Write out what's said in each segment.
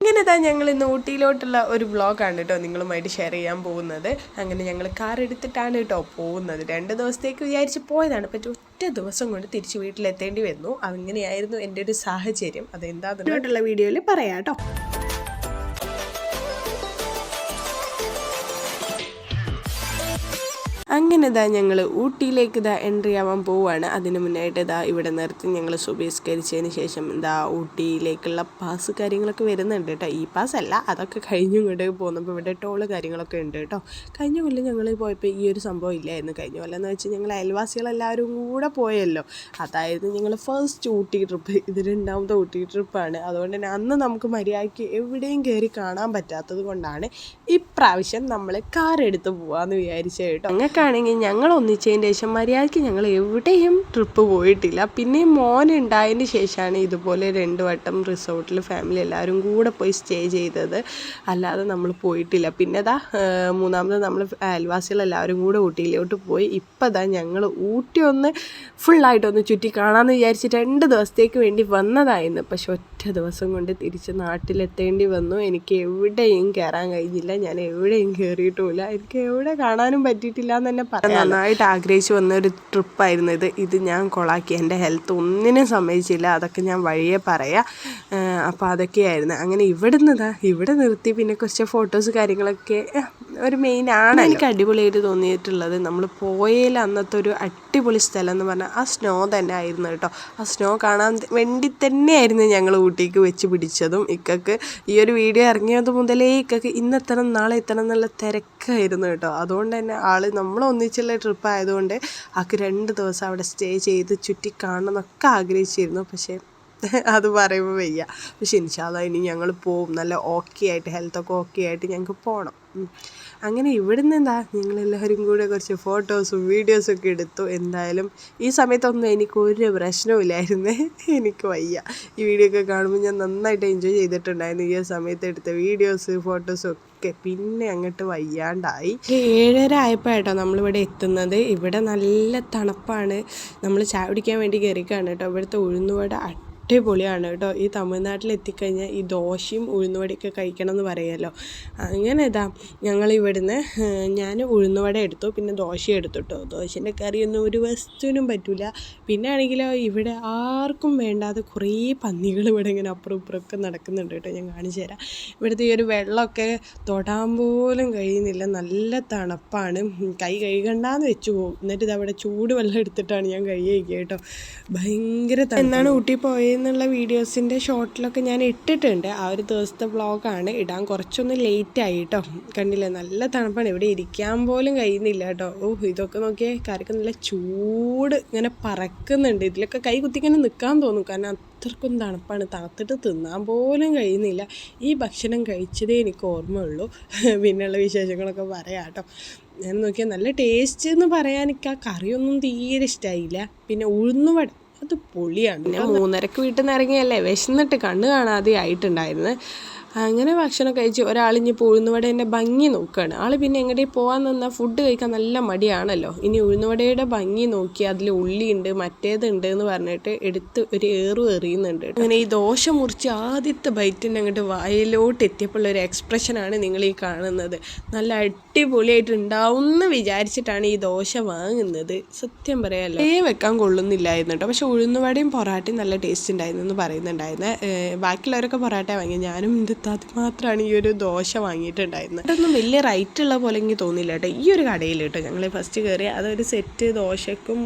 അങ്ങനെ ഇതാ ഞങ്ങൾ ഇന്ന് ഊട്ടിയിലോട്ടുള്ള ഒരു വ്ളോഗാണ് കേട്ടോ നിങ്ങളുമായിട്ട് ഷെയർ ചെയ്യാൻ പോകുന്നത്. അങ്ങനെ ഞങ്ങൾ കാർ എടുത്തിട്ടാണ് കേട്ടോ പോകുന്നത്. രണ്ട് ദിവസത്തേക്ക് വിചാരിച്ച് പോയതാണ്. പക്ഷേ ഒറ്റ ദിവസം കൊണ്ട് തിരിച്ച് വീട്ടിലെത്തേണ്ടി വന്നു. അങ്ങനെയായിരുന്നു എന്റെ ഒരു സാഹചര്യം. അതെന്താണെന്നുള്ള വീഡിയോയിൽ പറയാം കേട്ടോ അങ്ങനെ ഇതാ ഞങ്ങൾ ഊട്ടിയിലേക്ക് ഇതാ എൻട്രി ആവാൻ പോവുകയാണ് അതിന് മുന്നായിട്ട് ഇതാ ഇവിടെ നിർത്തി ഞങ്ങൾ സുബീസ്കരിച്ചതിന് ശേഷം ഇതാ ഊട്ടിയിലേക്കുള്ള പാസ് കാര്യങ്ങളൊക്കെ വരുന്നുണ്ട് കേട്ടോ ഈ പാസ് അല്ല അതൊക്കെ കഴിഞ്ഞു ഇങ്ങോട്ട് പോകുന്നപ്പോൾ ഇവിടെ ടോൾ കാര്യങ്ങളൊക്കെ ഉണ്ട് കേട്ടോ കഴിഞ്ഞ കൊല്ലം ഞങ്ങൾ പോയപ്പോൾ ഈ ഒരു സംഭവം ഇല്ലായിരുന്നു. കഴിഞ്ഞ കൊല്ലം എന്ന് വെച്ചാൽ ഞങ്ങൾ അയൽവാസികളെല്ലാവരും കൂടെ പോയല്ലോ. അതായിരുന്നു ഞങ്ങൾ ഫസ്റ്റ് ഊട്ടി ട്രിപ്പ് ഇത് രണ്ടാമത്തെ ഊട്ടി ട്രിപ്പാണ് അതുകൊണ്ട് തന്നെ അന്ന് നമുക്ക് മര്യാദയ്ക്ക് എവിടെയും കയറി കാണാൻ പറ്റാത്തത് കൊണ്ടാണ് ഇപ്രാവശ്യം നമ്മൾ കാർ എടുത്ത് പോവാന്ന് വിചാരിച്ചത് കേട്ടോ ഞങ്ങൾക്കാണെങ്കിൽ ഞങ്ങൾ ഒന്നിച്ചതിന് ശേഷം മര്യാദയ്ക്ക് ഞങ്ങൾ എവിടെയും ട്രിപ്പ് പോയിട്ടില്ല. പിന്നെ മോൻ ഉണ്ടായതിന് ശേഷമാണ് ഇതുപോലെ രണ്ട് വട്ടം റിസോർട്ടിൽ ഫാമിലി എല്ലാവരും കൂടെ പോയി സ്റ്റേ ചെയ്തത്. അല്ലാതെ നമ്മൾ പോയിട്ടില്ല. പിന്നെ ഏർ മൂന്നാമത് നമ്മൾ അയൽവാസികൾ എല്ലാവരും കൂടെ ഊട്ടിയിലോട്ട് പോയി. ഇപ്പം ദാ ഞങ്ങൾ ഊട്ടി ഒന്ന് ഫുള്ളായിട്ടൊന്ന് ചുറ്റി കാണാമെന്ന് വിചാരിച്ച് രണ്ട് ദിവസത്തേക്ക് വേണ്ടി വന്നതായിരുന്നു. പക്ഷെ ഒറ്റ ദിവസം കൊണ്ട് തിരിച്ച് നാട്ടിലെത്തേണ്ടി വന്നു. എനിക്ക് എവിടെയും കയറാൻ കഴിഞ്ഞില്ല. ഞാൻ എവിടെയും കയറിയിട്ടുമില്ല. എനിക്ക് എവിടെ കാണാനും പറ്റിയിട്ടില്ല എന്ന് തന്നെ പറയാം നന്നായിട്ട് ആഗ്രഹിച്ചു വന്ന ഒരു ട്രിപ്പായിരുന്നു ഇത്. ഇത് ഞാൻ കൊളാക്കി. എന്റെ ഹെൽത്ത് ഒന്നിനും സമ്മതിച്ചില്ല. അതൊക്കെ ഞാൻ വഴിയെ പറയാം. അപ്പോൾ അതൊക്കെയായിരുന്നു. അങ്ങനെ ഇവിടെ നിന്നതാ ഇവിടെ നിർത്തി പിന്നെ കുറച്ച് ഫോട്ടോസ് കാര്യങ്ങളൊക്കെ ഒരു മെയിൻ ആണ് എനിക്ക് അടിപൊളിയായിട്ട് തോന്നിയിട്ടുള്ളത് നമ്മൾ പോയതിൽ അന്നത്തെ ഒരു അടിപൊളി സ്ഥലം എന്ന് പറഞ്ഞാൽ ആ സ്നോ തന്നെ ആയിരുന്നു കേട്ടോ. ആ സ്നോ കാണാൻ വേണ്ടി തന്നെയായിരുന്നു ഞങ്ങൾ ഊട്ടിക്ക് വെച്ച് പിടിച്ചതും. ഇക്കക്ക് ഈ ഒരു വീഡിയോ ഇറങ്ങിയത് മുതലേ ഇക്കക്ക് ഇന്നെത്തണം നാളെ എത്തണം എന്നുള്ള തിരക്കായിരുന്നു കേട്ടോ. അതുകൊണ്ട് തന്നെ ആൾ നമ്മൾ ഒന്നിച്ചുള്ള ട്രിപ്പ് ആയതുകൊണ്ട് ആൾക്ക് രണ്ട് ദിവസം അവിടെ സ്റ്റേ ചെയ്ത് ചുറ്റി കാണണം എന്നൊക്കെ ആഗ്രഹിച്ചിരുന്നു. പക്ഷേ അത് പറയുമ്പോൾ വയ്യ. പക്ഷെ ഇൻഷാല്ല ഇനി ഞങ്ങൾ പോവും. നല്ല ഓക്കെ ആയിട്ട് ഹെൽത്തൊക്കെ ഓക്കെ ആയിട്ട് ഞങ്ങൾക്ക് പോകണം അങ്ങനെ ഇവിടുന്ന് എന്താ ഞങ്ങളെല്ലാവരും കൂടെ കുറച്ച് ഫോട്ടോസും വീഡിയോസും ഒക്കെ എടുത്തു. എന്തായാലും ഈ സമയത്തൊന്നും എനിക്ക് ഒരു പ്രശ്നവുമില്ലായിരുന്നേ എനിക്ക് വയ്യ. ഈ വീഡിയോ ഒക്കെ കാണുമ്പോൾ ഞാൻ നന്നായിട്ട് എൻജോയ് ചെയ്തിട്ടുണ്ടായിരുന്നു. ഈ സമയത്ത് എടുത്ത വീഡിയോസ് ഫോട്ടോസും ഒക്കെ. പിന്നെ അങ്ങോട്ട് വയ്യാണ്ടായി. ഏഴര ആയപ്പോൾ കേട്ടോ നമ്മളിവിടെ എത്തുന്നത്. ഇവിടെ നല്ല തണുപ്പാണ്. നമ്മൾ ചായ കുടിക്കാൻ വേണ്ടി കയറിക്കാണ് കേട്ടോ. ഇവിടുത്തെ ഉഴുന്നുവട അടിപൊളിയാണ് കേട്ടോ. ഈ തമിഴ്നാട്ടിൽ എത്തിക്കഴിഞ്ഞാൽ ഈ ദോശയും ഉഴുന്നുവടയൊക്കെ കഴിക്കണം എന്ന് പറയുമല്ലോ അങ്ങനെ ഇതാ ഞങ്ങൾ ഇവിടുന്ന് ഞാൻ ഉഴുന്നുവട എടുത്തു പിന്നെ ദോശ എടുത്തു കേട്ടോ. ദോശന്റെ കറിയൊന്നും ഒരു വസ്തുവിനും പറ്റില്ല പിന്നെ ആണെങ്കിലോ ഇവിടെ ആർക്കും വേണ്ടാതെ കുറേ പന്നികൾ ഇവിടെ ഇങ്ങനെ അപ്പുറം ഇപ്പുറമൊക്കെ നടക്കുന്നുണ്ട് കേട്ടോ. ഞാൻ കാണിച്ചു തരാം. ഇവിടുത്തെ ഈ ഒരു വെള്ളമൊക്കെ തൊടാൻ പോലും കഴിയുന്നില്ല. നല്ല തണുപ്പാണ്. കൈ കഴുകണ്ടെന്ന് വെച്ചു പോകും. എന്നിട്ട് ഇത് അവിടെ ചൂട് വെള്ളം എടുത്തിട്ടാണ് ഞാൻ കൈ കേട്ടോ. ഭയങ്കര. എന്നാണ് ഊട്ടി പോയെന്നുള്ള വീഡിയോസിന്റെ ഷോർട്ടിലൊക്കെ ഞാൻ ഇട്ടിട്ടുണ്ട്. ആ ഒരു ദിവസത്തെ വ്ളോഗാണ്. ഇടാൻ കുറച്ചൊന്ന് ലേറ്റ് ആയി കേട്ടോ കണ്ടില്ലേ? നല്ല തണുപ്പാണ്. ഇവിടെ ഇരിക്കാൻ പോലും കഴിയുന്നില്ല കേട്ടോ ഓ ഇതൊക്കെ നോക്കിയേ കറിക്ക് നല്ല ചൂട് ഇങ്ങനെ പറക്കുന്നുണ്ട്. ഇതിലൊക്കെ കൈ കുത്തിങ്ങനെ നിൽക്കാൻ തോന്നും. കാരണം അത്രക്കും തണുപ്പാണ്. തണുത്തിട്ട് തിന്നാൻ പോലും കഴിയുന്നില്ല. ഈ ഭക്ഷണം കഴിച്ചതേ എനിക്ക് ഓർമ്മയുള്ളൂ. പിന്നെയുള്ള വിശേഷങ്ങളൊക്കെ പറയാം കേട്ടോ ഞാൻ നോക്കിയാൽ നല്ല ടേസ്റ്റ് എന്ന് പറയാൻ എനിക്ക് ആ കറിയൊന്നും തീരെ ഇഷ്ടമായില്ല പിന്നെ ഉഴുന്നുവട. അത് പൊളിയാണ്. ഞാൻ മൂന്നരക്ക് വീട്ടിൽ നിന്ന് ഇറങ്ങിയല്ലേ? വിശന്നിട്ട് കണ്ണ് കാണാതെ ആയിട്ടുണ്ടായിരുന്നു അങ്ങനെ ഭക്ഷണം കഴിച്ച് ഒരാളിഞ്ഞ് ഉഴുന്നുവട എന്റെ ഭംഗി നോക്കുകയാണ് ആൾ പിന്നെ എങ്ങോട്ടേ പോകാൻ നിന്നാൽ ഫുഡ് കഴിക്കാൻ നല്ല മടിയാണല്ലോ. ഇനി ഉഴുന്നുവടയുടെ ഭംഗി നോക്കി അതിൽ ഉള്ളിയുണ്ട് മറ്റേതുണ്ട് എന്ന് പറഞ്ഞിട്ട് എടുത്ത് ഒരു ഏറു എറിയുന്നുണ്ട്. അങ്ങനെ ഈ ദോശ മുറിച്ച് ആദ്യത്തെ ബൈറ്റിന്റെ അങ്ങോട്ട് വായലോട്ട് എത്തിയപ്പോൾ ഒരു എക്സ്പ്രഷനാണ് നിങ്ങൾ ഈ കാണുന്നത്. നല്ല അടിപൊളിയായിട്ട് ഉണ്ടാവും എന്ന് വിചാരിച്ചിട്ടാണ് ഈ ദോശ വാങ്ങുന്നത്. സത്യം പറയാമല്ലോ ഏ വെക്കാൻ കൊള്ളുന്നില്ലായിരുന്നു കേട്ടോ. പക്ഷെ ഉഴുന്നുവടയും പൊറാട്ടയും നല്ല ടേസ്റ്റ് ഉണ്ടായിരുന്നു എന്ന് പറയുന്നുണ്ടായിരുന്നു. ബാക്കിയുള്ളവരൊക്കെ പൊറാട്ട വാങ്ങി ഞാനും ഇത് അത് മാത്രമാണ് ഈ ഒരു ദോശ വാങ്ങിയിട്ടുണ്ടായിരുന്നത് അതൊന്നും വലിയ റൈറ്റ് ഉള്ള പോലെ എനിക്ക് തോന്നിയില്ല കേട്ടോ. ഈ ഒരു കടയിൽ കേട്ടോ ഞങ്ങൾ ഫസ്റ്റ് കയറി അതൊരു സെറ്റ് ദോശക്കും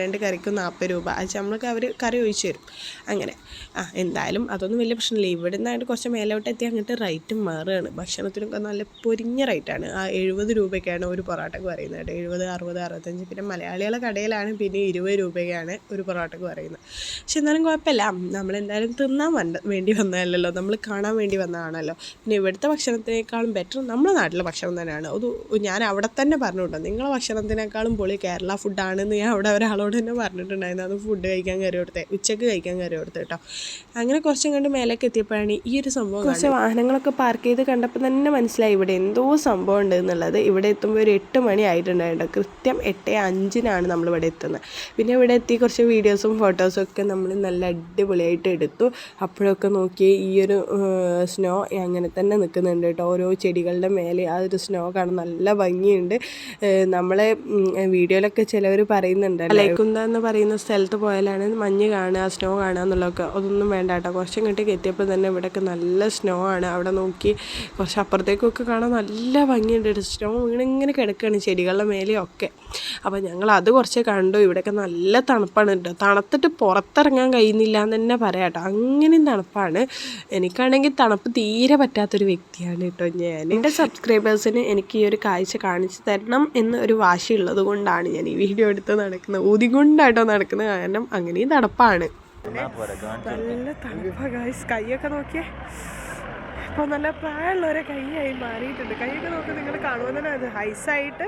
രണ്ട് കറിക്കും നാൽപ്പത് രൂപ. അത് നമ്മൾക്ക് അവർ കറി ഒഴിച്ച് തരും. അങ്ങനെ. ആ എന്തായാലും അതൊന്നും വലിയ പ്രശ്നമില്ല. ഇവിടെ നിന്നായിട്ട് കുറച്ച് മേലോട്ട് എത്തി അങ്ങോട്ട് റൈറ്റും മാറുകയാണ്. ഭക്ഷണത്തിനൊക്കെ നല്ല പൊരിഞ്ഞ റൈറ്റാണ് ആ എഴുപത് രൂപയ്ക്കാണ് ഒരു പൊറോട്ടക്ക് പറയുന്നത് കേട്ടോ. എഴുപത് അറുപത് അറുപത്തഞ്ച്. പിന്നെ മലയാളികളെ കടയിലാണ് പിന്നെ ഇരുപത് രൂപയ്ക്കാണ് ഒരു പൊറോട്ടക്ക് പറയുന്നത്. പക്ഷെ എന്നാലും കുഴപ്പമില്ല. നമ്മളെന്തായാലും തിന്നാൻ വേണ്ടി വന്നതല്ലല്ലോ. നമ്മൾ കാണാൻ വേണ്ടി വന്നതാണല്ലോ. പിന്നെ ഇവിടുത്തെ ഭക്ഷണത്തിനേക്കാളും ബെറ്റർ നമ്മുടെ നാട്ടിലെ ഭക്ഷണം തന്നെയാണ്. അത് ഞാൻ അവിടെ തന്നെ പറഞ്ഞു നിങ്ങളെ ഭക്ഷണത്തിനേക്കാളും പൊളി കേരള ഫുഡാണെന്ന് ഞാൻ അവിടെ ഒരാളോട് തന്നെ പറഞ്ഞിട്ടുണ്ടായിരുന്നു. അത് ഫുഡ് കഴിക്കാൻ കയറി കൊടുത്തേ ഉച്ചയ്ക്ക് കഴിക്കാൻ കയറി കൊടുത്തു കേട്ടോ അങ്ങനെ കുറച്ചും കണ്ട് മേലേക്ക് എത്തിയപ്പോഴാണ് ഈ ഒരു സംഭവം കുറച്ച് വാഹനങ്ങളൊക്കെ പാർക്ക് ചെയ്ത് കണ്ടപ്പോൾ തന്നെ മനസ്സിലായി ഇവിടെ എന്തോ സംഭവം ഉണ്ട് എന്നുള്ളത്. ഇവിടെ എത്തുമ്പോൾ ഒരു എട്ട് മണി ആയിട്ടുണ്ടായിരുന്നു കൃത്യം എട്ട് അഞ്ചിനാണ് നമ്മൾ ഇവിടെ എത്തുന്നത്. പിന്നെ ഇവിടെ എത്തി കുറച്ച് വീഡിയോസും ഫോട്ടോസും ഒക്കെ നമ്മൾ നല്ല അടിപൊളിയായിട്ട് എടുത്തു. അപ്പോഴൊക്കെ നോക്കി ഈ ഒരു സ്നോ അങ്ങനെ തന്നെ നിൽക്കുന്നുണ്ട് കേട്ടോ. ഓരോ ചെടികളുടെ മേലെ ആ ഒരു സ്നോ കാണാൻ നല്ല ഭംഗിയുണ്ട്. നമ്മളെ വീഡിയോയിലൊക്കെ ചിലവർ പറയുന്നുണ്ട് ലൈക്കുന്ത എന്ന് പറയുന്ന സ്ഥലത്ത് പോയാലാണ് മഞ്ഞ് കാണുക സ്നോ കാണുക എന്നുള്ളതൊക്കെ. അതൊന്നും വേണ്ട കേട്ടോ. കുറച്ചും ഇങ്ങോട്ടേക്ക് എത്തിയപ്പോൾ തന്നെ ഇവിടെയൊക്കെ നല്ല സ്നോ ആണ്. അവിടെ നോക്കി കുറച്ച് അപ്പുറത്തേക്കൊക്കെ കാണാൻ നല്ല ഭംഗിയുണ്ട്. സ്നോ ഇങ്ങനെ കിടക്കുകയാണ് ചെടികളുടെ മേലെയൊക്കെ അപ്പോൾ ഞങ്ങൾ അത് കുറച്ച് കണ്ടു. ഇവിടെയൊക്കെ നല്ല തണുപ്പാണ് കേട്ടോ. തണുത്തിട്ട് പുറത്തിറങ്ങാൻ കഴിയുന്നില്ല എന്ന് തന്നെ പറയാം കേട്ടോ. അങ്ങനെയും തണുപ്പാണ്. എനിക്കാണെങ്കിൽ തണുപ്പ് തീരെ പറ്റാത്തൊരു വ്യക്തിയാണ് കേട്ടോ ഞാൻ. എന്റെ സബ്സ്ക്രൈബേഴ്സിന് എനിക്ക് ഈ ഒരു കാഴ്ച കാണിച്ചു തരണം എന്ന് ഒരു വാശിയുള്ളത് കൊണ്ടാണ് ഞാൻ ഈ വീഡിയോ എടുത്ത് നടക്കുന്നത്. ഊതികൊണ്ടാട്ടോ നടക്കുന്നത്. കാരണം അങ്ങനെയും തണുപ്പാണ്. നല്ല തണുപ്പാ ഗായ്സ് കൈയൊക്കെ നോക്കിയേ. ഇപ്പോൾ നല്ല പ്രായമുള്ളവരെ കൈയായി മാറിയിട്ടുണ്ട്. കൈയൊക്കെ നോക്കി നിങ്ങൾ കാണുമ്പോൾ തന്നെ അത് ഹൈസായിട്ട്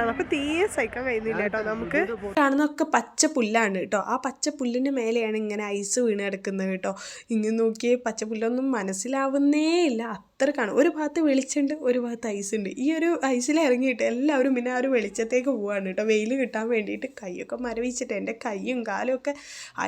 നമുക്ക് തീരെ സഹിക്കാൻ കഴിയുന്നില്ല കേട്ടോ നമുക്ക്. കാണുന്നൊക്കെ പച്ച പുല്ലാണ് കേട്ടോ. ആ പച്ച പുല്ലിന് മേലെയാണ് ഇങ്ങനെ ഐസ് വീണ് കിടക്കുന്നത് കേട്ടോ. ഇങ്ങനെ നോക്കിയേ പച്ച പുല്ലൊന്നും മനസ്സിലാവുന്നേ ഇല്ല. അത്ര കാണും. ഒരു ഭാഗത്ത് വെളിച്ചുണ്ട് ഒരു ഭാഗത്ത് ഐസ് ഉണ്ട് ഈ ഒരു ഐസിൽ ഇറങ്ങിയിട്ട് എല്ലാവരും പിന്നെ ആ ഒരു വെളിച്ചത്തേക്ക് പോവാണ് കേട്ടോ. വെയിൽ കിട്ടാൻ വേണ്ടിയിട്ട് കൈയൊക്കെ മരവിച്ചിട്ട് എന്റെ കൈയും കാലും ഒക്കെ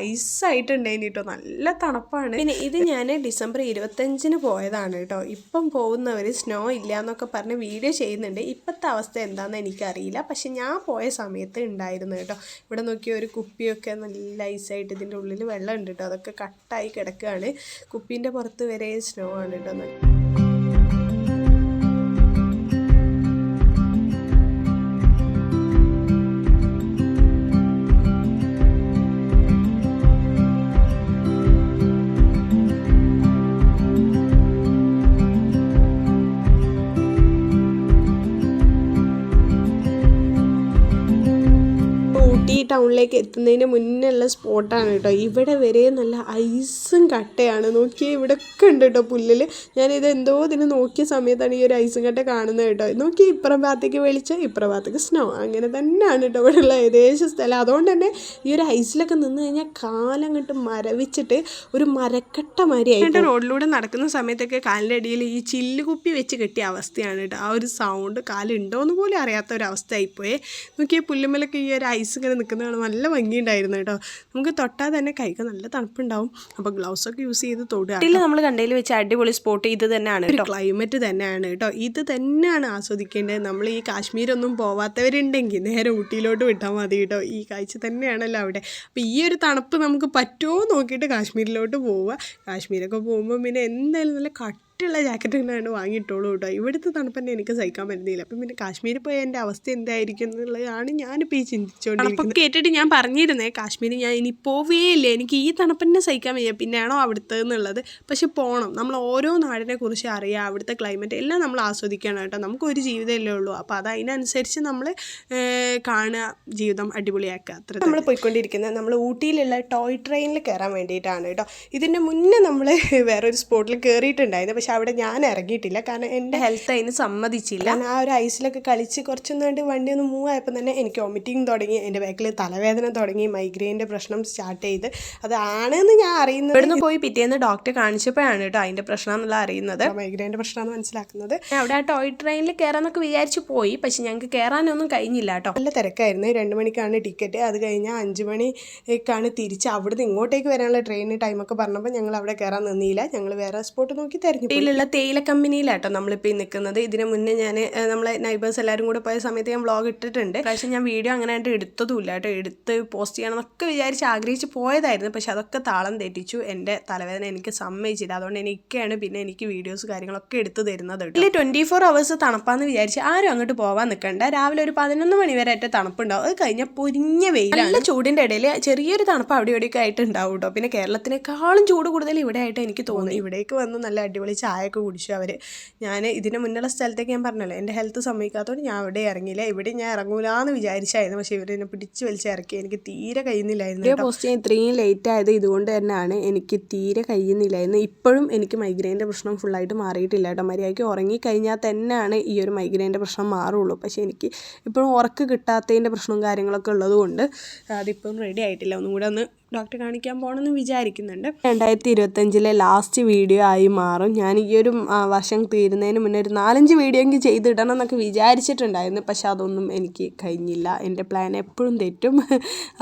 ഐസായിട്ടുണ്ടായിന് കേട്ടോ. നല്ല തണുപ്പാണ്. പിന്നെ ഇത് ഞാൻ ഡിസംബർ ഇരുപത്തഞ്ചിന് പോയതാണ് കേട്ടോ. ഇപ്പം പോകുന്നവർ സ്നോ ഇല്ല എന്നൊക്കെ പറഞ്ഞ് വീഡിയോ ചെയ്യുന്നുണ്ട്. ഇപ്പോഴത്തെ അവസ്ഥ എന്താണെന്ന് എനിക്കറിയില്ല. പക്ഷെ ഞാൻ പോയ സമയത്ത് ഉണ്ടായിരുന്നു കേട്ടോ. ഇവിടെ നോക്കിയ ഒരു കുപ്പിയൊക്കെ നല്ല ഐസായിട്ട് ഇതിന്റെ ഉള്ളിൽ വെള്ളം ഉണ്ട് കേട്ടോ. അതൊക്കെ കട്ടായി കിടക്കുകയാണ് കുപ്പീന്റെ പുറത്ത് വരെ സ്നോ ആണ് കേട്ടോ. ഊട്ടി ടൗണിലേക്ക് എത്തുന്നതിന് മുന്നേ ഉള്ള സ്പോട്ടാണ് കേട്ടോ. ഇവിടെ വരെ നല്ല ഐസും കട്ടയാണ്. നോക്കിയേ ഇവിടെ ഒക്കെ ഉണ്ട് കേട്ടോ പുല്ലിൽ ഞാനിത് എന്തോ ഇതിന് നോക്കിയ സമയത്താണ് ഈ ഒരു ഐസും കട്ട കാണുന്നത് കേട്ടോ. നോക്കി ഇപ്പുറം ഭാഗത്തേക്ക് വെളിച്ചം ഇപ്പുറം ഭാഗത്തേക്ക് സ്നോ അങ്ങനെ തന്നെയാണ് കേട്ടോ ഇവിടെ ഉള്ള ഏകദേശം സ്ഥലം. അതുകൊണ്ട് തന്നെ ഈ ഒരു ഐസിലൊക്കെ നിന്ന് കഴിഞ്ഞാൽ കാലം കാലങ്ങോട്ട് മരവിച്ചിട്ട് ഒരു മരക്കട്ട മാതിരിയായിട്ട് റോഡിലൂടെ നടക്കുന്ന സമയത്തൊക്കെ കാലിന്റെ അടിയിൽ ഈ ചില്ലുകുപ്പി വെച്ച് കെട്ടിയ അവസ്ഥയാണ് കേട്ടോ. ആ ഒരു സൗണ്ട് കാലുണ്ടോ എന്ന് പോലും അറിയാത്ത ഒരു അവസ്ഥ ആയിപ്പോയേ നോക്കിയാൽ പുല്ലുമലൊക്കെ ഈ ഒരു ഐസ് ഇങ്ങനെ നിൽക്കുന്നത് കാണാൻ നല്ല ഭംഗിയുണ്ടായിരുന്നു കേട്ടോ. നമുക്ക് തൊട്ടാൽ തന്നെ കൈക്ക് നല്ല തണുപ്പുണ്ടാവും. അപ്പോൾ ഗ്ലൗസ് ഒക്കെ യൂസ് ചെയ്ത് തൊടുക നമ്മൾ കണ്ടതിൽ വെച്ച് അടിപൊളി സ്പോട്ട് ഇത് തന്നെയാണ് കേട്ടോ. ക്ലൈമറ്റ് തന്നെയാണ് കേട്ടോ. ഇത് തന്നെയാണ് ആസ്വദിക്കേണ്ടത്. നമ്മൾ ഈ കാശ്മീരൊന്നും പോവാത്തവരുണ്ടെങ്കിൽ നേരെ ഊട്ടിയിലോട്ട് വിട്ടാൽ മതി കേട്ടോ. ഈ കാഴ്ച തന്നെയാണല്ലോ അവിടെ. അപ്പോൾ ഈ ഒരു തണുപ്പ് നമുക്ക് പറ്റുമോ നോക്കിയിട്ട് കാശ്മീരിലോട്ട് പോവുക. കാശ്മീരൊക്കെ പോകുമ്പോൾ പിന്നെ എന്തായാലും നല്ല കട്ടിയുള്ള ജാക്കറ്റ് തന്നെയാണ് വാങ്ങിയിട്ടുള്ളൂ കേട്ടോ. ഇവിടുത്തെ തണുപ്പ് തന്നെ എനിക്ക് സഹിക്കാൻ പറ്റുന്നില്ല. അപ്പം പിന്നെ കാശ്മീരിൽ പോയ എന്റെ അവസ്ഥ എന്തായിരിക്കും എന്നുള്ളതാണ് ഞാനിപ്പോൾ ഈ ചിന്തിച്ചുകൊണ്ടിരിക്കുന്നത്. കേട്ടിട്ട് ഞാൻ പറഞ്ഞിരുന്നേ കാശ്മീർ ഞാൻ ഇനി പോവേ ഇല്ല എനിക്ക് ഈ തണുപ്പ് തന്നെ സഹിക്കാൻ വയ്യ. പിന്നെയാണോ അവിടുത്തെ എന്നുള്ളത്? പക്ഷെ പോകണം നമ്മൾ ഓരോ നാടിനെ കുറിച്ച് അറിയുക അവിടുത്തെ ക്ലൈമറ്റ് എല്ലാം നമ്മൾ ആസ്വദിക്കണം കേട്ടോ. നമുക്ക് ഒരു ജീവിതമല്ലേ ഉള്ളൂ. അപ്പോൾ അത് അതിനനുസരിച്ച് നമ്മൾ കാണുക ജീവിതം അടിപൊളിയാക്കുക. അത്ര നമ്മൾ പോയിക്കൊണ്ടിരിക്കുന്നത് നമ്മൾ ഊട്ടിയിലുള്ള ടോയ് ട്രെയിനിൽ കയറാൻ വേണ്ടിയിട്ടാണ് കേട്ടോ. ഇതിന്റെ മുന്നേ നമ്മൾ വേറൊരു സ്പോട്ടിൽ കയറിയിട്ടുണ്ടായിരുന്നു. പക്ഷെ അവിടെ ഞാൻ ഇറങ്ങിയിട്ടില്ല. കാരണം എന്റെ ഹെൽത്ത് അതിന് സമ്മതിച്ചില്ല. ഞാൻ ആ ഒരു ഐസിലൊക്കെ കളിച്ച് കുറച്ചൊന്നും വേണ്ടി വണ്ടി ഒന്ന് മൂവ് ആയപ്പോൾ തന്നെ എനിക്ക് വോമിറ്റിങ് തുടങ്ങി എന്റെ ബാക്കിൽ തലവേദന തുടങ്ങി മൈഗ്രെയിന്റെ പ്രശ്നം സ്റ്റാർട്ട് ചെയ്ത്. അതാണെന്ന് ഞാൻ അറിയുന്നത് ഇവിടുന്ന് പോയി പിറ്റേന്ന് ഡോക്ടറെ കാണിച്ചപ്പോഴാണ് കേട്ടോ അതിന്റെ പ്രശ്നം എന്നുള്ള അറിയുന്നത്. മൈഗ്രെയിന്റെ പ്രശ്നമാണ് മനസ്സിലാക്കുന്നത്. അവിടെ ആ ടോയ് ട്രെയിനിൽ കയറാന്നൊക്കെ വിചാരിച്ച് പോയി. പക്ഷെ ഞങ്ങൾക്ക് കയറാനൊന്നും കഴിഞ്ഞില്ല കേട്ടോ. നല്ല തിരക്കായിരുന്നു. രണ്ട് മണിക്കാണ് ടിക്കറ്റ് അത് കഴിഞ്ഞാൽ അഞ്ച് മണിക്കാണ് തിരിച്ച് അവിടുന്ന് ഇങ്ങോട്ടേക്ക് വരാനുള്ള ട്രെയിനിന് ടൈമൊക്കെ പറഞ്ഞപ്പോൾ ഞങ്ങൾ അവിടെ കയറാൻ നിന്നില്ല. ഞങ്ങൾ വേറെ സ്പോട്ട് നോക്കി തിരഞ്ഞു. ഇതിലുള്ള തേയില കമ്പനിയിലാട്ടോ നമ്മളിപ്പോൾ ഈ നിൽക്കുന്നത് ഇതിന് മുന്നേ ഞാൻ നമ്മളെ നൈബേഴ്സ് എല്ലാവരും കൂടെ പോയ സമയത്ത് ഞാൻ വ്ളോഗ് ഇട്ടിട്ടുണ്ട്. പക്ഷെ ഞാൻ വീഡിയോ അങ്ങനെ ആയിട്ട് എടുത്തതുമില്ല കേട്ടോ. എടുത്ത് പോസ്റ്റ് ചെയ്യണം എന്നൊക്കെ വിചാരിച്ച് ആഗ്രഹിച്ച് പോയതായിരുന്നു. പക്ഷെ അതൊക്കെ താളം തെറ്റിച്ചു. എന്റെ തലവേദന എനിക്ക് സമ്മതിച്ചില്ല. അതുകൊണ്ട് എനിക്കാണ് പിന്നെ എനിക്ക് വീഡിയോസ് കാര്യങ്ങളൊക്കെ എടുത്തു തരുന്നത് ഇല്ലേ ട്വന്റി ഫോർ അവേഴ്സ് തണുപ്പാന്ന് വിചാരിച്ച് ആരും അങ്ങോട്ട് പോകാൻ നിൽക്കണ്ട. രാവിലെ ഒരു പതിനൊന്ന് മണി വരെ ആയിട്ട് തണുപ്പുണ്ടാവും. അത് കഴിഞ്ഞാൽ പൊരിഞ്ഞ വെയിലാണ്. നല്ല ചൂടിന്റെ ഇടയിൽ ചെറിയൊരു തണുപ്പ് അവിടെ ഇവിടെയൊക്കെ ആയിട്ട് ഉണ്ടാവും കേട്ടോ. പിന്നെ കേരളത്തിനേക്കാളും ചൂട് കൂടുതൽ ഇവിടെ ആയിട്ട് എനിക്ക് തോന്നി. ഇവിടേക്ക് വന്ന് നല്ല അടിപൊളി ചായയൊക്കെ കുടിച്ചു അവർ ഞാൻ ഇതിന് മുന്നുള്ള സ്ഥലത്തേക്ക് ഞാൻ പറഞ്ഞല്ലോ എന്റെ ഹെൽത്ത് സമ്മതിക്കാത്തതുകൊണ്ട് ഞാൻ അവിടെ ഇറങ്ങിയില്ല. ഇവിടെ ഞാൻ ഇറങ്ങൂലാന്ന് വിചാരിച്ചായിരുന്നു. പക്ഷേ ഇവരെന്നെ പിടിച്ച് വലിച്ച് ഇറക്കി. എനിക്ക് തീരെ കഴിയുന്നില്ലായിരുന്നു പോസ്റ്റ് ചെയ്യാൻ ഇത്രയും ലേറ്റ് ആയത് ഇതുകൊണ്ട് തന്നെയാണ് എനിക്ക് തീരെ കഴിയുന്നില്ലായിരുന്നു. ഇപ്പോഴും എനിക്ക് മൈഗ്രെയിന്റെ പ്രശ്നം ഫുള്ളായിട്ട് മാറിയിട്ടില്ല കേട്ടോ. മര്യാദയ്ക്ക് ഉറങ്ങിക്കഴിഞ്ഞാൽ തന്നെയാണ് ഈ ഒരു മൈഗ്രെയിന്റെ പ്രശ്നം മാറുള്ളൂ. പക്ഷേ എനിക്ക് ഇപ്പോഴും ഉറക്ക് കിട്ടാത്തതിന്റെ പ്രശ്നവും കാര്യങ്ങളൊക്കെ ഉള്ളതുകൊണ്ട് അതിപ്പം റെഡി ആയിട്ടില്ല. ഒന്നും കൂടെ ഒന്ന് ഡോക്ടറെ കാണിക്കാൻ പോകണമെന്ന് വിചാരിക്കുന്നുണ്ട്. രണ്ടായിരത്തി ഇരുപത്തഞ്ചിലെ ലാസ്റ്റ് വീഡിയോ ആയി മാറും. ഞാൻ ഈ ഒരു വർഷം തീരുന്നതിന് മുന്നേ ഒരു നാലഞ്ച് വീഡിയോ എങ്കിൽ ചെയ്തിടണം എന്നൊക്കെ വിചാരിച്ചിട്ടുണ്ടായിരുന്നു. പക്ഷെ അതൊന്നും എനിക്ക് കഴിഞ്ഞില്ല. എന്റെ പ്ലാൻ എപ്പോഴും തെറ്റും.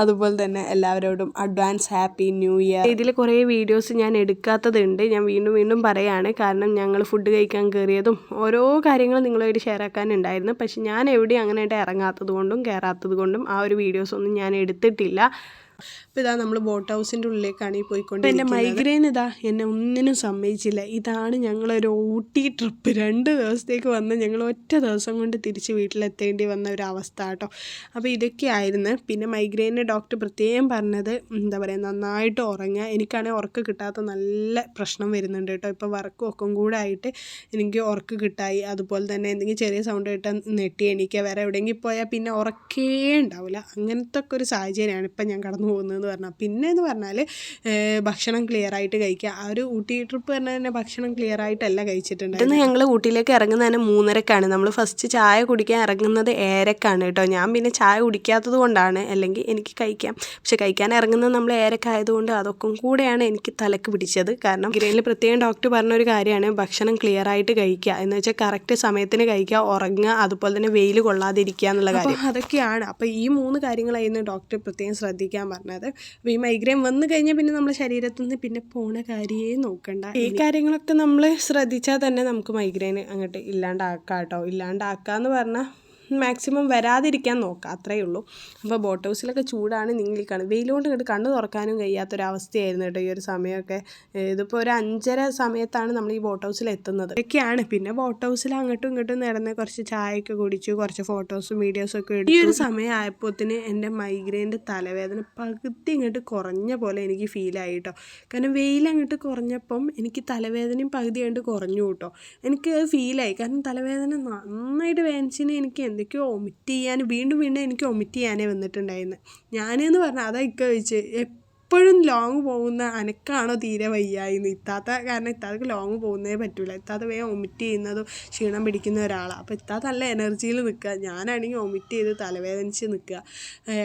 അതുപോലെ തന്നെ എല്ലാവരോടും അഡ്വാൻസ് ഹാപ്പി ന്യൂ ഇയർ ഇതിൽ കുറേ വീഡിയോസ് ഞാൻ എടുക്കാത്തതുണ്ട്. ഞാൻ വീണ്ടും വീണ്ടും പറയാണ്. കാരണം ഞങ്ങൾ ഫുഡ് കഴിക്കാൻ കയറിയതും ഓരോ കാര്യങ്ങളും നിങ്ങളുമായിട്ട് ഷെയർ ആക്കാനുണ്ടായിരുന്നു. പക്ഷെ ഞാൻ എവിടെയും അങ്ങനെയായിട്ട് ഇറങ്ങാത്തത് കൊണ്ടും കയറാത്തത് കൊണ്ടും ആ ഒരു വീഡിയോസ് ഒന്നും ഞാൻ എടുത്തിട്ടില്ല. അപ്പോൾ ഇതാ നമ്മൾ ബോട്ട് ഹൗസിന്റെ ഉള്ളിലേക്കാണ് ഈ പോയിക്കൊണ്ട് എന്റെ മൈഗ്രെയിൻ ഇതാ. എന്നെ ഒന്നിനും സമ്മതിച്ചില്ല. ഇതാണ് ഞങ്ങളൊരു ഊട്ടി ട്രിപ്പ് രണ്ട് ദിവസത്തേക്ക് വന്ന് ഞങ്ങൾ ഒറ്റ ദിവസം കൊണ്ട് തിരിച്ച് വീട്ടിലെത്തേണ്ടി വന്ന ഒരു അവസ്ഥ കേട്ടോ. അപ്പോൾ ഇതൊക്കെയായിരുന്നു പിന്നെ മൈഗ്രെയിന് ഡോക്ടർ പ്രത്യേകം പറഞ്ഞത് എന്താ പറയുക നന്നായിട്ട് ഉറങ്ങുക. എനിക്കാണെങ്കിൽ ഉറക്ക് കിട്ടാത്ത നല്ല പ്രശ്നം വരുന്നുണ്ട് കേട്ടോ. ഇപ്പോൾ വർക്കും ഒക്കെ കൂടെ ആയിട്ട് എനിക്ക് ഉറക്ക് കിട്ടായി. അതുപോലെ തന്നെ എന്തെങ്കിലും ചെറിയ സൗണ്ട് കേട്ടാൽ നെട്ടി എണീക്കുക. വേറെ എവിടെയെങ്കിലും പോയാൽ പിന്നെ ഉറക്കേ ഉണ്ടാവില്ല. അങ്ങനത്തെ ഒക്കെ ഒരു സാഹചര്യമാണ് ഇപ്പം ഞാൻ കടന്നു പോകുന്നതെന്ന് പറഞ്ഞാൽ പിന്നെ എന്ന് പറഞ്ഞാൽ ഭക്ഷണം ക്ലിയർ ആയിട്ട് കഴിക്കുക ആ ഒരു ഊട്ടി ട്രിപ്പ് പറഞ്ഞാൽ തന്നെ ഭക്ഷണം ക്ലിയർ ആയിട്ടല്ല കഴിച്ചിട്ടുണ്ട് ഇന്ന് ഞങ്ങൾ ഊട്ടിയിലേക്ക് ഇറങ്ങുന്നത് തന്നെ മൂന്നരക്കാണ്. നമ്മൾ ഫസ്റ്റ് ചായ കുടിക്കാൻ ഇറങ്ങുന്നത് ഏരക്കാണ് കേട്ടോ. ഞാൻ പിന്നെ ചായ കുടിക്കാത്തത് കൊണ്ടാണ്. അല്ലെങ്കിൽ എനിക്ക് കഴിക്കാം. പക്ഷെ കഴിക്കാൻ ഇറങ്ങുന്നത് നമ്മൾ ഏരക്കായതുകൊണ്ട് അതൊക്കെ കൂടെയാണ് എനിക്ക് തലക്ക് പിടിച്ചത്. കാരണം ഗ്രെയിനിൽ പ്രത്യേകം ഡോക്ടർ പറഞ്ഞ ഒരു കാര്യമാണ്. ഭക്ഷണം ക്ലിയർ ആയിട്ട് കഴിക്കുക എന്ന് വെച്ചാൽ കറക്റ്റ് സമയത്തിന് കഴിക്കുക ഉറങ്ങുക അതുപോലെ തന്നെ വെയിൽ കൊള്ളാതിരിക്കുക എന്നുള്ള കാര്യം. അതൊക്കെയാണ്. അപ്പോൾ ഈ മൂന്ന് കാര്യങ്ങളായിരുന്നു ഡോക്ടർ പ്രത്യേകം ശ്രദ്ധിക്കാൻ പറഞ്ഞത്. അപ്പോൾ ഈ മൈഗ്രെയിൻ വന്നു കഴിഞ്ഞാൽ പിന്നെ നമ്മുടെ ശരീരത്തിൽ നിന്ന് പിന്നെ പോണ കാര്യമേ നോക്കണ്ട. ഈ കാര്യങ്ങളൊക്കെ നമ്മൾ ശ്രദ്ധിച്ചാൽ തന്നെ നമുക്ക് മൈഗ്രെയിൻ അങ്ങോട്ട് ഇല്ലാണ്ടാക്കാം കേട്ടോ ഇല്ലാണ്ടാക്കുക എന്ന് പറഞ്ഞാൽ മാക്സിമം വരാതിരിക്കാൻ നോക്കുക അത്രയേ ഉള്ളൂ. അപ്പോൾ ബോട്ട് ഹൗസിലൊക്കെ ചൂടാണ് നിങ്ങൾ ഈ കാണും വെയിലുകൊണ്ട് ഇങ്ങോട്ട് കണ്ണ് തുറക്കാനും കഴിയാത്തൊരവസ്ഥയായിരുന്നു കേട്ടോ ഈ ഒരു സമയമൊക്കെ. ഇതിപ്പോൾ ഒരു അഞ്ചര സമയത്താണ് നമ്മൾ ഈ ബോട്ട് ഹൗസിൽ എത്തുന്നത്. ഇതൊക്കെയാണ്. പിന്നെ ബോട്ട് ഹൗസിൽ അങ്ങോട്ടും ഇങ്ങോട്ടും നടന്ന് കുറച്ച് ചായയൊക്കെ കുടിച്ചു കുറച്ച് ഫോട്ടോസും വീഡിയോസും ഒക്കെ എടുത്തു ഈ ഒരു സമയമായപ്പോത്തിന് എന്റെ മൈഗ്രെയിന്റെ തലവേദന പകുതി ഇങ്ങോട്ട് കുറഞ്ഞ പോലെ എനിക്ക് ഫീൽ ആയി കേട്ടോ. കാരണം വെയിൽ അങ്ങോട്ട് കുറഞ്ഞപ്പം എനിക്ക് തലവേദനയും പകുതി കണ്ട് കുറഞ്ഞു കേട്ടോ. എനിക്ക് ഫീലായി കാരണം തലവേദന നന്നായിട്ട് വേദനിച്ചിന് എനിക്ക് എന്തൊക്കെയോ ഒമിറ്റ് ചെയ്യാൻ വീണ്ടും വീണ്ടും എനിക്ക് ഒമിറ്റ് ചെയ്യാനേ വന്നിട്ടുണ്ടായിരുന്നു. ഞാനെന്ന് പറഞ്ഞാൽ അതാ ഇക്ക വെച്ച് എപ്പോഴും ലോങ് പോകുന്ന അനക്കാണോ തീരെ വയ്യായിന്ന് ഇത്താത്ത കാരണം ഇത്താത്തക്ക് ലോങ് പോകുന്നേ പറ്റില്ല ഇത്താത്ത വേഗം ഒമിറ്റ് ചെയ്യുന്നതും ക്ഷീണം പിടിക്കുന്ന ഒരാളാണ് അപ്പോൾ ഇത്താത്ത നല്ല എനർജിയിൽ നിൽക്കുക ഞാനാണെങ്കിൽ ഒമിറ്റ് ചെയ്ത് തലവേദനിച്ച് നിൽക്കുക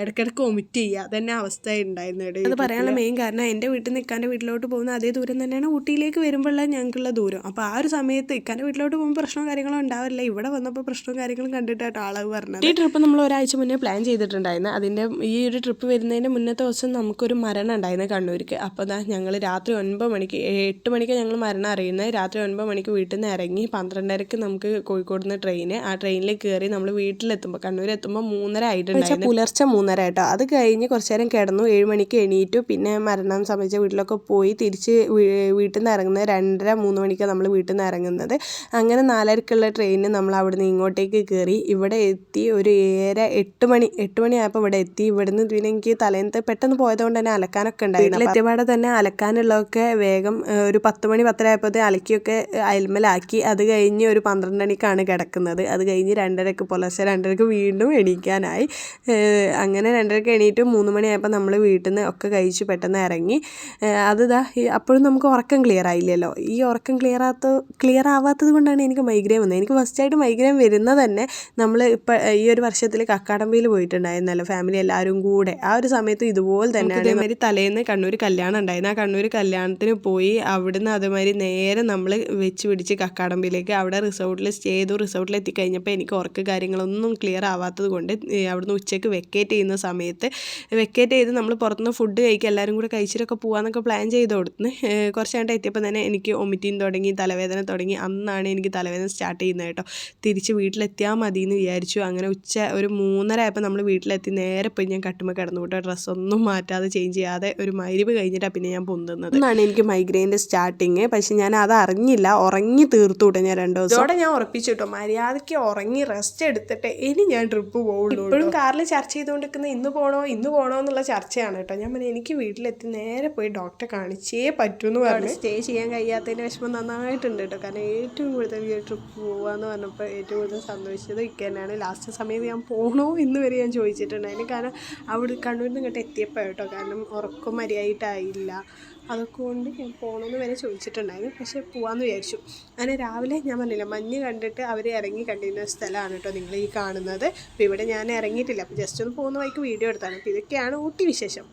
ഇടയ്ക്കിടയ്ക്ക് ഒമിറ്റ് ചെയ്യുക അതന്നെ അവസ്ഥ ഉണ്ടായിരുന്നു ഇടയിൽ അത് പറയാനുള്ള മെയിൻ കാരണം എന്റെ വീട്ടിൽ നിന്ന് ഇക്കാന്റെ വീട്ടിലോട്ട് പോകുന്ന അതേ ദൂരം തന്നെയാണ് ഊട്ടിയിലേക്ക് വരുമ്പോഴുള്ള ഞങ്ങൾക്കുള്ള ദൂരം. അപ്പോൾ ആ ഒരു സമയത്ത് ഇക്കാന്റെ വീട്ടിലോട്ട് പോകുമ്പോൾ പ്രശ്നവും കാര്യങ്ങളും ഉണ്ടാവില്ല. ഇവിടെ വന്നപ്പോൾ പ്രശ്നവും കാര്യങ്ങളും കണ്ടിട്ടായിട്ട് ആളവ് പറഞ്ഞത്. ഈ ട്രിപ്പ് നമ്മൾ ഒരാഴ്ച മുന്നേ പ്ലാൻ ചെയ്തിട്ടുണ്ടായിരുന്നു. അതിന്റെ ഈ ഒരു ട്രിപ്പ് വരുന്നതിന്റെ മുന്നത്തെ ദിവസം നമുക്കൊരു മരണം ഉണ്ടായിരുന്നു കണ്ണൂർക്ക്. അപ്പോൾ ദാ ഞങ്ങൾ രാത്രി ഒൻപത് മണിക്ക് എട്ട് മണിക്ക് ഞങ്ങൾ മരണം അറിയുന്നത് രാത്രി ഒൻപത് മണിക്ക് വീട്ടിൽ നിന്ന് ഇറങ്ങി പന്ത്രണ്ടരക്ക് നമുക്ക് കോഴിക്കോട് നിന്ന് ട്രെയിൻ ആ ട്രെയിനിൽ കയറി നമ്മൾ വീട്ടിലെത്തുമ്പോൾ കണ്ണൂർ എത്തുമ്പോൾ മൂന്നര ആയിട്ടുണ്ടായിരുന്നു. പുലർച്ചെ മൂന്നര കേട്ടോ അത് കഴിഞ്ഞ് കുറച്ച് നേരം കിടന്നു. ഏഴ് മണിക്ക് എണീറ്റു. പിന്നെ മരണം സംബന്ധിച്ച വീട്ടിലൊക്കെ പോയി തിരിച്ച് വീട്ടിൽ നിന്ന് ഇറങ്ങുന്നത് രണ്ടര മൂന്ന് മണിക്കാണ് നമ്മൾ വീട്ടിൽ നിന്ന് ഇറങ്ങുന്നത്. അങ്ങനെ നാലരക്കുള്ള ട്രെയിനിന് നമ്മൾ അവിടെ നിന്ന് ഇങ്ങോട്ടേക്ക് കയറി ഇവിടെ എത്തി ഒരു ഏഴര എട്ട് മണി എട്ട് മണിയായപ്പോൾ ഇവിടെ എത്തി. ഇവിടുന്ന് പിന്നെ എനിക്ക് തലേന്നത്തെ പെട്ടെന്ന് പോയതുകൊണ്ട് തന്നെ അലക്കാനൊക്കെ ഉണ്ടായിരുന്നു. എത്തിയപാടെ തന്നെ അലക്കാനുള്ളതൊക്കെ വേഗം ഒരു പത്ത് മണി പത്തര ആയപ്പോഴത്തെ അലക്കിയൊക്കെ അയൽമലാക്കി. അത് കഴിഞ്ഞ് ഒരു പന്ത്രണ്ട് മണിക്കാണ് കിടക്കുന്നത്. അത് കഴിഞ്ഞ് രണ്ടരക്ക് പുലർച്ചെ രണ്ടരക്ക് വീണ്ടും എണീക്കാനായി. അങ്ങനെ രണ്ടരക്ക് എണീറ്റ് മൂന്ന് മണിയായപ്പോൾ നമ്മൾ വീട്ടിൽ നിന്ന് ഒക്കെ കഴിച്ച് പെട്ടെന്ന് ഇറങ്ങി. അതിതാ അപ്പോഴും നമുക്ക് ഉറക്കം ക്ലിയർ ആയില്ലല്ലോ. ഈ ഉറക്കം ക്ലിയർ ആകാത്ത ക്ലിയർ ആവാത്തത് കൊണ്ടാണ് എനിക്ക് മൈഗ്രെയിൻ വന്നത്. എനിക്ക് ഫസ്റ്റായിട്ട് മൈഗ്രെയിൻ വരുന്നത് തന്നെ നമ്മൾ ഇപ്പം ഈ ഒരു വർഷത്തിൽ കക്കാടമ്പയിൽ പോയിട്ടുണ്ടായിരുന്നല്ലോ. ഫാമിലി എല്ലാവരും കൂടെ. ആ ഒരു സമയത്ത് ഇതുപോലെ തന്നെ അതേമാതിരി തലേന്ന് കണ്ണൂർ കല്യാണം ഉണ്ടായിരുന്നു. ആ കണ്ണൂർ കല്യാണത്തിന് പോയി അവിടുന്ന് അതുമാതിരി നേരെ നമ്മൾ വെച്ച് പിടിച്ച് കക്കാടമ്പിലേക്ക് അവിടെ റിസോർട്ടിൽ സ്റ്റേ ചെയ്തു. റിസോർട്ടിൽ എത്തിക്കഴിഞ്ഞപ്പോൾ എനിക്ക് ഉറക്ക കാര്യങ്ങളൊന്നും ക്ലിയർ ആവാത്തത് കൊണ്ട് അവിടുന്ന് ഉച്ചയ്ക്ക് വെക്കേറ്റ് ചെയ്യുന്ന സമയത്ത് വെക്കേറ്റ് ചെയ്ത് നമ്മൾ പുറത്തുനിന്ന് ഫുഡ് കഴിക്കുക എല്ലാവരും കൂടെ കഴിച്ചിട്ടൊക്കെ പോകാമെന്നൊക്കെ പ്ലാൻ ചെയ്ത് കൊടുത്ത് കുറച്ച് കഴിഞ്ഞിട്ട് എത്തിയപ്പോൾ തന്നെ എനിക്ക് ഒമിറ്റിങ് തുടങ്ങി തലവേദന തുടങ്ങി. അന്നാണ് എനിക്ക് തലവേദന സ്റ്റാർട്ട് ചെയ്യുന്നത് കേട്ടോ. തിരിച്ച് വീട്ടിലെത്തിയാൽ മതി എന്ന് വിചാരിച്ചു. അങ്ങനെ ഉച്ച ഒരു മൂന്നര ആയപ്പോൾ നമ്മൾ വീട്ടിലെത്തി. നേരെ പോയി ഞാൻ കട്ടുമ്പോൾ കിടന്നു. കേട്ടോ. ഡ്രസ്സൊന്നും മാറ്റാതെ ചേഞ്ച് ചെയ്യാതെ ഒരു മൈരിവ് കഴിഞ്ഞിട്ടാണ് പിന്നെ ഞാൻ പൊന്തുന്നത്. എന്നാണ് എനിക്ക് മൈഗ്രെയിന്റെ സ്റ്റാർട്ടിങ് പക്ഷെ ഞാൻ അത് അറിഞ്ഞില്ല. ഉറങ്ങി തീർത്തു കൂട്ടെ ഞാൻ രണ്ടു ദിവസം. അവിടെ ഞാൻ ഉറപ്പിച്ചു കേട്ടോ മര്യാദയ്ക്ക് ഉറങ്ങി റെസ്റ്റ് എടുത്തിട്ട് ഇനി ഞാൻ ട്രിപ്പ് പോകുള്ളൂ ഇപ്പോഴും കാറിൽ ചർച്ച ചെയ്തുകൊണ്ടിരിക്കുന്ന ഇന്ന് പോകണോ ഇന്ന് പോകണോ എന്നുള്ള ചർച്ചയാണ് കേട്ടോ ഞാൻ പറഞ്ഞു എനിക്ക് വീട്ടിലെത്തി നേരെ പോയി ഡോക്ടറെ കാണിച്ചേ പറ്റൂ എന്ന് പറഞ്ഞു. സ്റ്റേ ചെയ്യാൻ കഴിയാത്തതിന്റെ വിഷമം നന്നായിട്ടുണ്ട് കേട്ടോ കാരണം ഏറ്റവും കൂടുതൽ ഈ ട്രിപ്പ് പോവാന്ന് പറഞ്ഞപ്പോൾ ഏറ്റവും കൂടുതൽ സന്തോഷിച്ചത് ഇക്ക തന്നെയാണ്. ലാസ്റ്റ് സമയത്ത് ഞാൻ പോകണോ എന്ന് വരെ ഞാൻ ചോദിച്ചിട്ടുണ്ടായിരുന്നു കാരണം അവിടെ കണ്ണൂരിൽ നിന്ന് ഇങ്ങോട്ട് എത്തിയപ്പോൾ കേട്ടോ കാരണം ഉറക്കം മര്യാദയിട്ടായില്ല. അതൊക്കെ കൊണ്ട് ഞാൻ പോകണമെന്ന് വരെ ചോദിച്ചിട്ടുണ്ടായിരുന്നു. പക്ഷേ പോകാമെന്ന് വിചാരിച്ചു. അങ്ങനെ രാവിലെ ഞാൻ പറഞ്ഞില്ല മഞ്ഞ് കണ്ടിട്ട് അവർ ഇറങ്ങി കണ്ടിരുന്ന സ്ഥലമാണ് കേട്ടോ നിങ്ങൾ ഈ കാണുന്നത്. അപ്പോൾ ഇവിടെ ഞാൻ ഇറങ്ങിയിട്ടില്ല. അപ്പോൾ ജസ്റ്റ് ഒന്ന് പോകുന്ന വഴിക്ക് വീഡിയോ എടുത്താണ്. അപ്പോൾ ഇതൊക്കെയാണ് ഊട്ടി വിശേഷം.